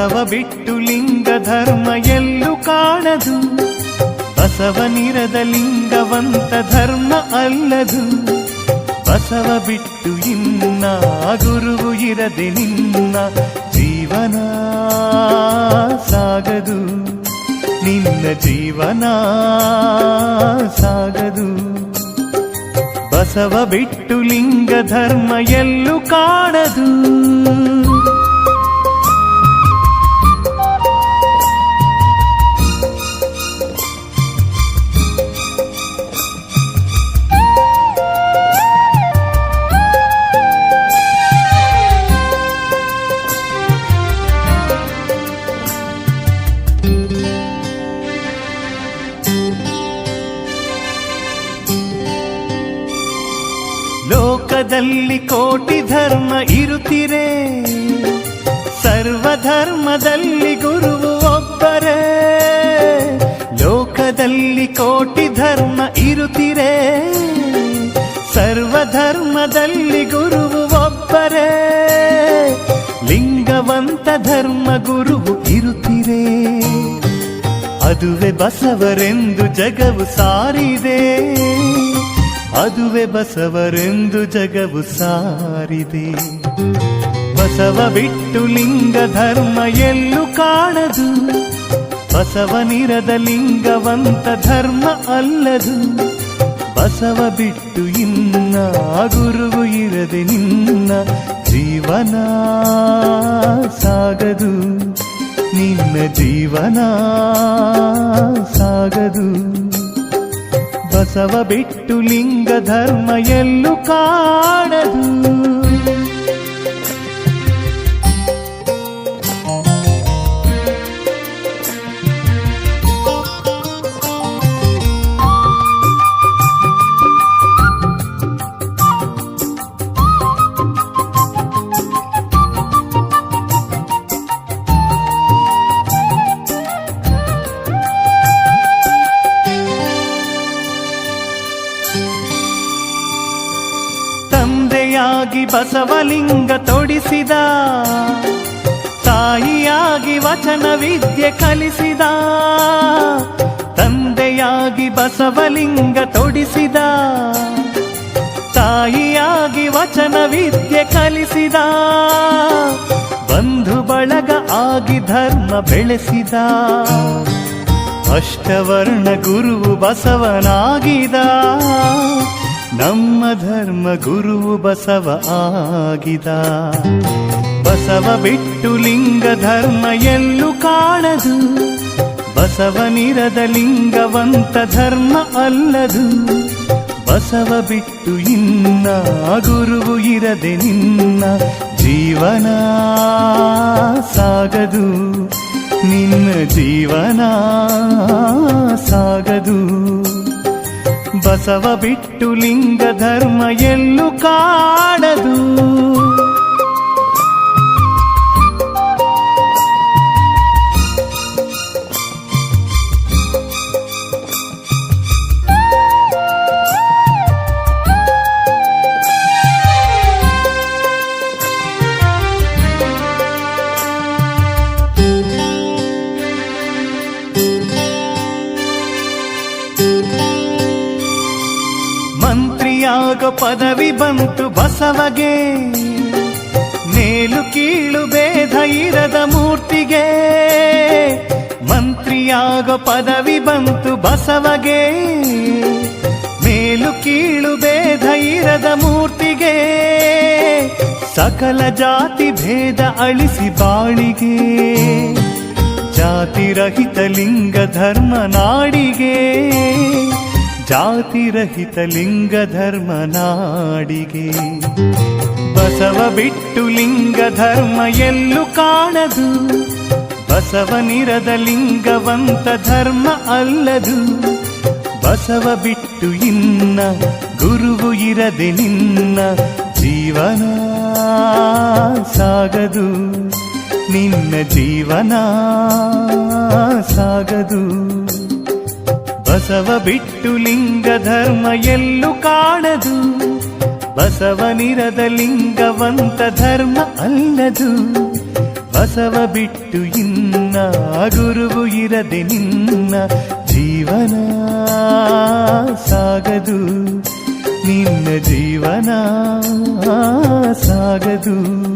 ಬಸವ ಬಿಟ್ಟು ಲಿಂಗ ಧರ್ಮ ಎಲ್ಲೂ ಕಾಣದು. ಬಸವನಿರದ ಲಿಂಗವಂತ ಧರ್ಮ ಅಲ್ಲದು. ಬಸವ ಬಿಟ್ಟು ಇನ್ನ ಗುರುವು ಇರದೆ ನಿನ್ನ ಜೀವನ ಸಾಗದು. ನಿನ್ನ ಜೀವನ ಸಾಗದು. ಬಸವ ಬಿಟ್ಟು ಲಿಂಗ ಧರ್ಮ ಎಲ್ಲೂ ಕಾಣದು ಲೋಕದಲ್ಲಿ ಕೋಟಿ ಧರ್ಮ ಇರುತ್ತಿರೆ, ಸರ್ವಧರ್ಮದಲ್ಲಿ ಗುರುವು ಒಬ್ಬರೇ, ಲೋಕದಲ್ಲಿ ಕೋಟಿ ಧರ್ಮ ಇರುತ್ತಿರೆ, ಸರ್ವಧರ್ಮದಲ್ಲಿ ಗುರುವು ಒಬ್ಬರೇ, ಲಿಂಗವಂತ ಧರ್ಮ ಗುರುವು ಇರುತ್ತಿರೆ. ಅದುವೆ ಬಸವರೆಂದು ಜಗವು ಸಾರಿದೆ. ಅದುವೆ ಬಸವರೆಂದು ಜಗವು ಸಾರಿದೆ. ಬಸವ ಬಿಟ್ಟು ಲಿಂಗ ಧರ್ಮ ಎಲ್ಲೂ ಕಾಣದು. ಬಸವನಿರದ ಲಿಂಗವಂತ ಧರ್ಮ ಅಲ್ಲದು. ಬಸವ ಬಿಟ್ಟು ಇನ್ನ ಗುರುವು ಇರದೆ ನಿನ್ನ ಜೀವನ ಸಾಗದು. ನಿನ್ನ ಜೀವನ ಸಾಗದು. ಬಸವ ಬಿಟ್ಟು ಲಿಂಗ ಧರ್ಮ ಎಲ್ಲೂ ಕಾಣದು. ತಂದೆಯಾಗಿ ಬಸವಲಿಂಗ ತೊಡಿಸಿದ. ತಾಯಿಯಾಗಿ ವಚನ ವಿದ್ಯೆ ಕಲಿಸಿದ. ತಂದೆಯಾಗಿ ಬಸವಲಿಂಗ ತೊಡಿಸಿದ. ತಾಯಿಯಾಗಿ ವಚನ ವಿದ್ಯೆ ಕಲಿಸಿದ. ಬಂಧು ಬಳಗ ಆಗಿ ಧರ್ಮ ಬೆಳೆಸಿದ. ಅಷ್ಟವರ್ಣ ಗುರುವು ಬಸವನಾಗಿದ. ನಮ್ಮ ಧರ್ಮ ಗುರು ಬಸವ ಆಗಿದ. ಬಸವ ಬಿಟ್ಟು ಲಿಂಗ ಧರ್ಮ ಎಲ್ಲೂ ಕಾಣದು. ಬಸವನಿರದ ಲಿಂಗವಂತ ಧರ್ಮ ಅಲ್ಲದು. ಬಸವ ಬಿಟ್ಟು ಇನ್ನ ಗುರುವು ಇರದೆ ನಿನ್ನ ಜೀವನ ಸಾಗದು. ನಿನ್ನ ಜೀವನ ಸಾಗದು. ಬಸವ ಬಿಟ್ಟು ಲಿಂಗ ಧರ್ಮ ಎಲ್ಲೂ ಕಾಣದು. ಮಂತ್ರಿಯಾಗ ಪದವಿ ಬಂತು ಬಸವಗೆ. ಮೇಲು ಕೀಳು ಭೇದ ಇರದ ಮೂರ್ತಿಗೆ. ಮಂತ್ರಿಯಾಗ ಪದವಿ ಬಂತು ಬಸವಗೆ. ಮೇಲು ಕೀಳು ಭೇದ ಇರದ ಮೂರ್ತಿಗೆ. ಸಕಲ ಜಾತಿ ಭೇದ ಅಳಿಸಿ ಬಾಳಿಗೆ. ಜಾತಿರಹಿತ ಲಿಂಗ ಧರ್ಮ ನಾಡಿಗೆ. ಜಾತಿರಹಿತ ಲಿಂಗ ಧರ್ಮ ನಾಡಿಗೆ. ಬಸವ ಬಿಟ್ಟು ಲಿಂಗ ಧರ್ಮ ಎಲ್ಲೂ ಕಾಣದು. ಬಸವನಿರದ ಲಿಂಗವಂತ ಧರ್ಮ ಅಲ್ಲದು. ಬಸವ ಬಿಟ್ಟು ಇನ್ನ ಗುರುವು ಇರದೆ ನಿನ್ನ ಜೀವನ ಸಾಗದು. ನಿನ್ನ ಜೀವನ ಸಾಗದು. ಬಸವ ಬಿಟ್ಟು ಲಿಂಗ ಧರ್ಮ ಎಲ್ಲೂ ಕಾಣದು. ಬಸವನಿರದ ಲಿಂಗವಂತ ಧರ್ಮ ಅಲ್ಲದು. ಬಸವ ಬಿಟ್ಟು ಇನ್ನ ಗುರುವು ಇರದೆ ನಿನ್ನ ಜೀವನ ಸಾಗದು. ನಿನ್ನ ಜೀವನ ಸಾಗದು.